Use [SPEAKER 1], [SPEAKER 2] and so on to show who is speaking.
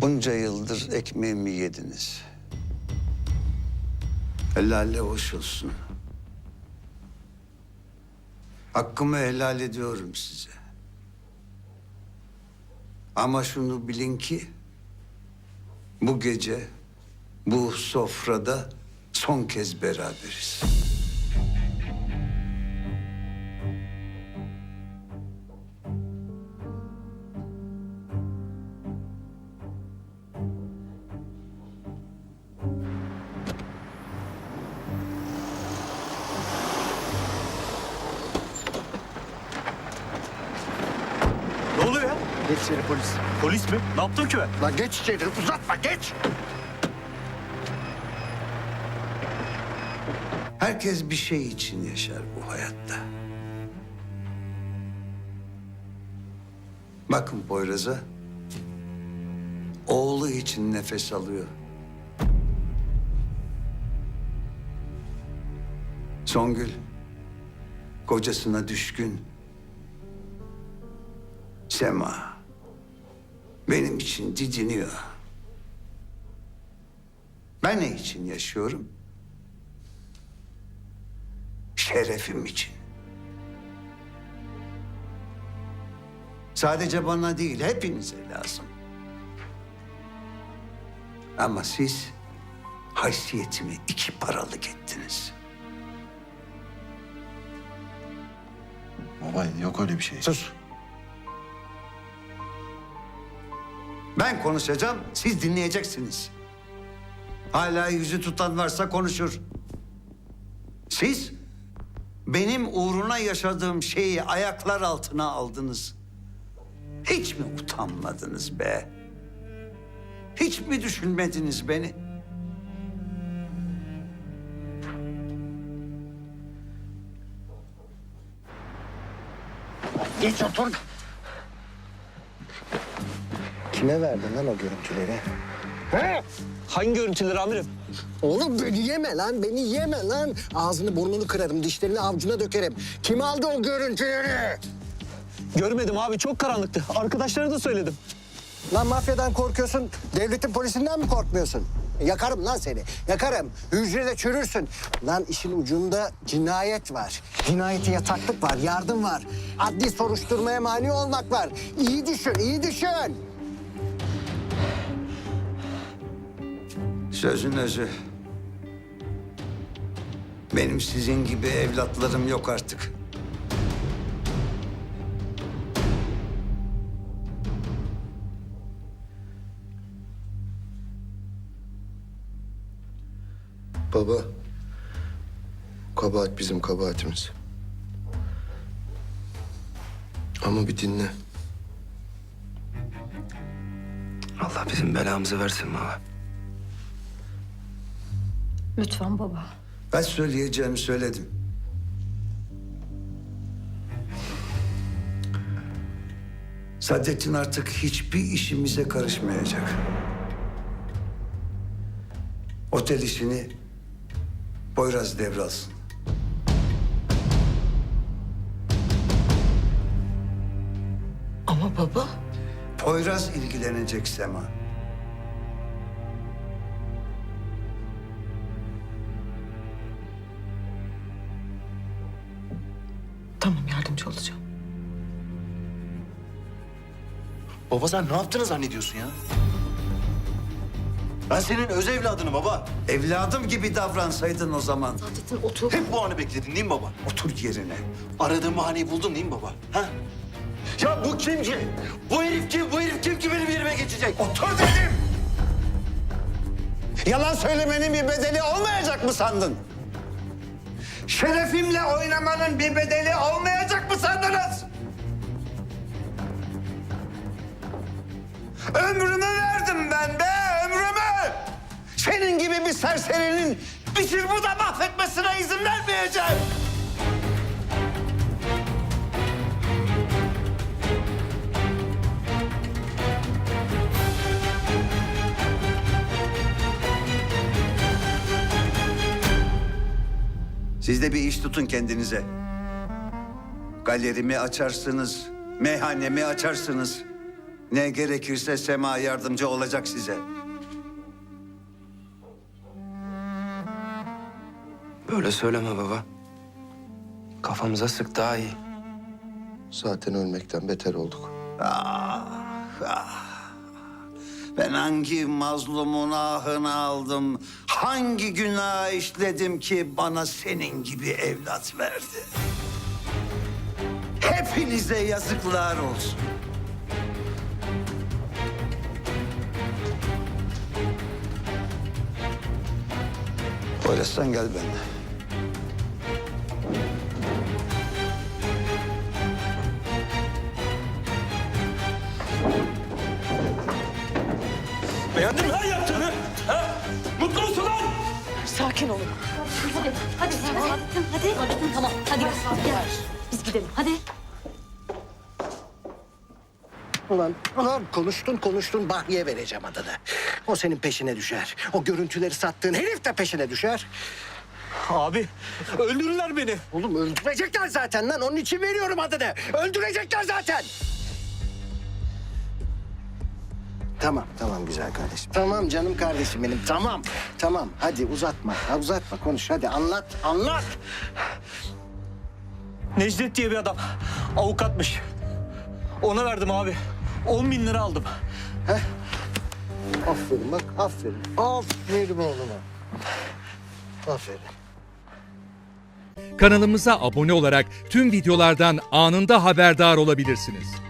[SPEAKER 1] Bunca yıldır ekmeğimi yediniz. Helalle hoş olsun. Hakkımı helal ediyorum size. Ama şunu bilin ki bu gece bu sofrada son kez beraberiz.
[SPEAKER 2] Geç içeri polis.
[SPEAKER 3] Polis mi? Ne yaptım ki ben?
[SPEAKER 2] Lan geç içeri uzatma geç.
[SPEAKER 1] Herkes bir şey için yaşar bu hayatta. Bakın Poyraz'a. Oğlu için nefes alıyor. Songül kocasına düşkün. Sema benim için didiniyor. Ben ne için yaşıyorum? şerefim için. Sadece bana değil, hepinize lazım. Ama siz haysiyetimi iki paralık ettiniz.
[SPEAKER 4] Baba yok öyle bir şey.
[SPEAKER 1] Sus. Ben konuşacağım, siz dinleyeceksiniz. Hala yüzü tutan varsa konuşur. Siz benim uğruna yaşadığım şeyi ayaklar altına aldınız. Hiç mi utanmadınız be? Hiç mi düşünmediniz beni?
[SPEAKER 2] Geç otur. Kime verdin lan o görüntüleri? He?
[SPEAKER 3] Hangi görüntüleri amirim?
[SPEAKER 2] Oğlum beni yeme lan, beni yeme lan. Ağzını burnunu kırarım, dişlerini avcuna dökerim. Kim aldı o görüntüleri?
[SPEAKER 3] Görmedim abi çok karanlıktı. Arkadaşlara da söyledim.
[SPEAKER 2] Lan mafyadan korkuyorsun, devletin polisinden mi korkmuyorsun? Yakarım lan seni, yakarım. Hücrede çürürsün. Lan işin ucunda cinayet var. Cinayete yataklık var, yardım var. Adli soruşturmaya mani olmak var. İyi düşün, iyi düşün.
[SPEAKER 1] Sözün özü. Benim sizin gibi evlatlarım yok artık.
[SPEAKER 4] Baba. Kabahat bizim kabahatimiz. Ama bir dinle.
[SPEAKER 5] Allah bizim belamızı versin baba.
[SPEAKER 6] Lütfen baba.
[SPEAKER 1] Ben söyleyeceğimi söyledim. Saadettin artık hiçbir işimize karışmayacak. Otel işini Poyraz devralsın.
[SPEAKER 6] Ama baba.
[SPEAKER 1] Poyraz ilgilenecek Sema.
[SPEAKER 6] Tamam yardımcı olacağım.
[SPEAKER 7] Baba sen ne yaptığını zannediyorsun ya? Ben senin öz evladını baba.
[SPEAKER 1] Evladım gibi davransaydın o zaman.
[SPEAKER 6] Saadettin otur.
[SPEAKER 7] Hep bu anı bekledin değil mi baba?
[SPEAKER 1] Otur yerine.
[SPEAKER 7] Aradığım bahaneyi buldun değil mi baba? Ha? Ya bu kim ki? Bu herif kim? Bu herif kim ki benim yerime geçecek?
[SPEAKER 1] Otur dedim. Yalan söylemenin bir bedeli olmayacak mı sandın? Şerefimle oynamanın bir bedeli olmayacak mı sandınız? Ömrümü verdim ben be, ömrümü! Senin gibi bir serserinin bitir bu da mahvetmesine izin vermeyeceğim. Siz de bir iş tutun kendinize. Galerimi açarsınız, meyhanemi açarsınız. Ne gerekirse Sema yardımcı olacak size.
[SPEAKER 5] Böyle söyleme baba. Kafamıza sık daha iyi.
[SPEAKER 4] Zaten ölmekten beter olduk.
[SPEAKER 1] Ben hangi mazlumun ahını aldım? Hangi günah işledim ki bana senin gibi evlat verdi? Hepinize yazıklar olsun. Poyraz sen gel benimle.
[SPEAKER 7] Beğendin mi lan yaptığını? Ha? Mutlu musun lan?
[SPEAKER 6] Sakin olun.
[SPEAKER 8] Hadi, hadi, hadi, hadi. Tamam, hadi. Gel. Biz gidelim, hadi.
[SPEAKER 2] Ulan, ulan konuştun konuştun Bahriye vereceğim adını. O senin peşine düşer. O görüntüleri sattığın herif de peşine düşer.
[SPEAKER 3] Abi öldürürler beni.
[SPEAKER 2] Oğlum öldürecekler zaten lan. Onun için veriyorum adını. Öldürecekler zaten. Tamam, tamam güzel kardeşim. Tamam canım kardeşim benim. Tamam, tamam. Hadi uzatma. Ha, uzatma konuş. Hadi anlat, anlat.
[SPEAKER 3] Necdet diye bir adam. Avukatmış. Ona verdim abi. 10 bin lira aldım.
[SPEAKER 2] Aferin bak, aferin. Aferin oğluma. Aferin.
[SPEAKER 9] Kanalımıza abone olarak tüm videolardan anında haberdar olabilirsiniz.